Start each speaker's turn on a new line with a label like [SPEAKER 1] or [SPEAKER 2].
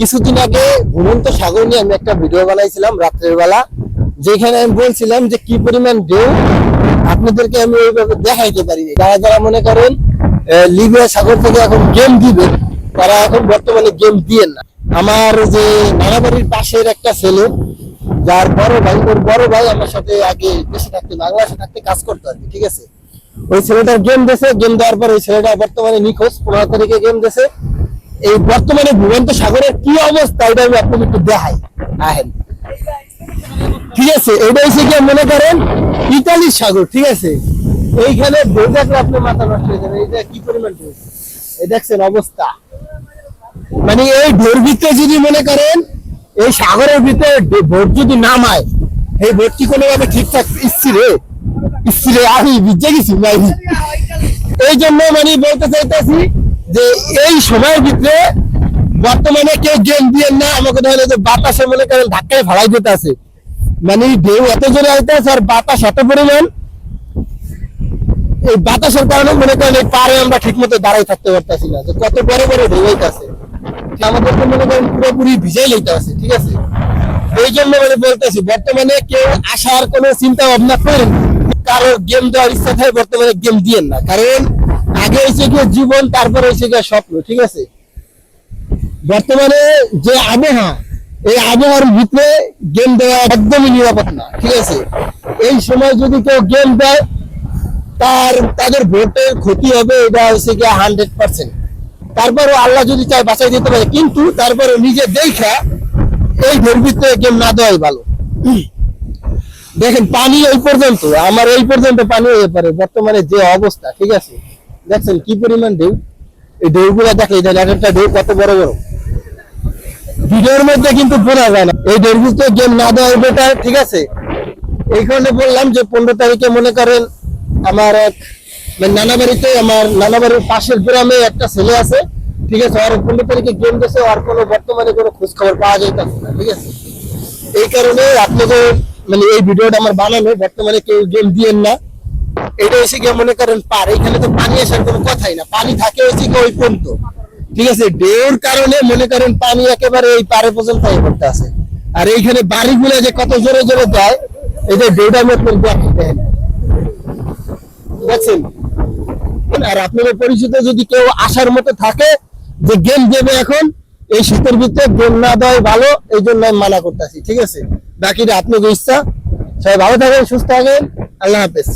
[SPEAKER 1] কিছুদিন আগে ঘুমন্ত সাগর নিয়ে আমি একটা ভিডিও বানাইছিলাম রাত্রের বেলা। যেখানে আমি বলছিলাম যে কি পরিমাণ ঢেউ, আপনাদেরকে আমি ওইভাবে দেখাইতে পারি যারা যারা মনে করেন লিবিয়া সাগর থেকে এখন গেম দিবে, তারা এখন বর্তমানে গেম দিয়েন না। আমার যে নানা বাড়ির পাশের একটা ছেলে, যার বড় ভাই, ওর বড় ভাই আমার সাথে আগে দেশে থাকতে, বাংলাদেশে থাকতে কাজ করতো আর ঠিক আছে? ওই ছেলেটার গেম দেশে গেম দেওয়ার পর ওই ছেলেটা বর্তমানে নিখোঁজ, পনেরো তারিখে গেম দেশে এই বর্তমানে ভুবন্ত সাগরের কি অবস্থা, এটা আমি আপনাকে একটু দেখাই। আহেন। ঠিক আছে, এটা হচ্ছে গিয়ে মনে করেন ইতালির সাগর, ঠিক আছে? এইখানে দেখলে আপনি মাথা নষ্ট হয়ে যাবে এটা কি পরিমাণ এই দেখছেন অবস্থা। মানে এই ঢেউর ভিতরে যদি মনে করেন, এই সাগরের ভিতরে ভোট যদি নামায়, এই ভোট কি কোনোভাবে ঠিকঠাক স্থিরে স্থিরে আমি বুঝে গেছি এই জন্য মানে বলতে চাইতেছি যে এই সময়ের ভিতরে বর্তমানে কেউ গেম দিয়ে না আমাকে ধরে যে বাতাসে মনে করেন ধাক্কায় ভাড়াই দিতে আছে। মানে ঢেউ এত জোরে আইতেছে আর বাতাস এত পরিমাণ, এই বাতাসের কারণে মনে করেন এই পারে আমরা ঠিক মতো দাঁড়াই থাকতে পারতেছি না, যে কত বড় বড় ঢেউ হইতাছে আমাদেরকে মনে করেন পুরোপুরি ভিজাই লইতে আছে, ঠিক আছে? এই জন্য মানে বলতেছি, বর্তমানে কেউ আসার কোনো চিন্তা ভাবনা করেন। কারোর গেম দেওয়ার ইচ্ছা থাকে, বর্তমানে গেম দিয়েন না। কারণ আগে হয়েছে গিয়ে জীবন, তারপরে হয়েছে গিয়ে স্বপ্ন, ঠিক আছে? বর্তমানে যে আবহাওয়া, এই আবহাওয়ার ভিতরে গেম দেওয়া একদমই নিরাপদ না, ঠিক আছে? এই সময় যদি কেউ গেম দেয়, তার, তাদের ভোটের ক্ষতি হবে, এটা হচ্ছে গিয়ে হান্ড্রেড পার্সেন্ট তারপরে আল্লাহ যদি চায় বাঁচাই দিতে পারে, কিন্তু তারপরে নিজে দেখা এই ভোর ভিতরে গেম না দেওয়াই ভালো। দেখেন, পানি এই পর্যন্ত, আমার এই পর্যন্ত পানি হয়ে পারে, বর্তমানে যে অবস্থা, ঠিক আছে? দেখছেন কি পরিমাণ ঢেউ? এই ঢেউগুলো দেখে একটা ঢেউ কত বড় বড়। ভিডিওর মধ্যে কিন্তু বোঝা যায় না। এই ঢেউর ভিতরে গেম না দেওয়াই বেটার ঠিক আছে? এই কারণে বললাম যে, পনেরো তারিখে মনে করেন, আমার এক মানে নানা বাড়িতে আমার নানা বাড়ির পাশের গ্রামে একটা ছেলে আছে, ঠিক আছে? আর পনেরো তারিখে গেম দিয়েছে আর কোনো বর্তমানে কোনো খোঁজ খবর পাওয়া যায় না, ঠিক আছে? এই কারণে আপনাদের মানে এই ভিডিওটা আমার বানানো, বর্তমানে কেউ গেম দিয়েন না। এটা এসে গিয়ে মনে করেন পার, এখানে তো পানি আসার কোনো কথাই না। পানি থাকে হচ্ছে কি ওই পর্যন্ত। ঠিক আছে, ঢেউর কারণে মনে করেন পানি একেবারে এই পারে পর্যন্ত এই করতে আছে। আর এইখানে বাড়িগুলো যে কত জোরে জোরে দেয়, এই যে ঢেউটা মতন দেখেন দেখছেন? আর আপনাদের পরিচিত যদি কেউ আসার মতো থাকে, যে গেম দেবে এখন এই শীতের ভিতরে গেম না ভালো, এই জন্য আমি মানা করতেছি, ঠিক আছে? বাকিটা আপনাদের ইচ্ছা, সবাই ভালো থাকেন, সুস্থ থাকেন, আল্লাহ হাফেজ।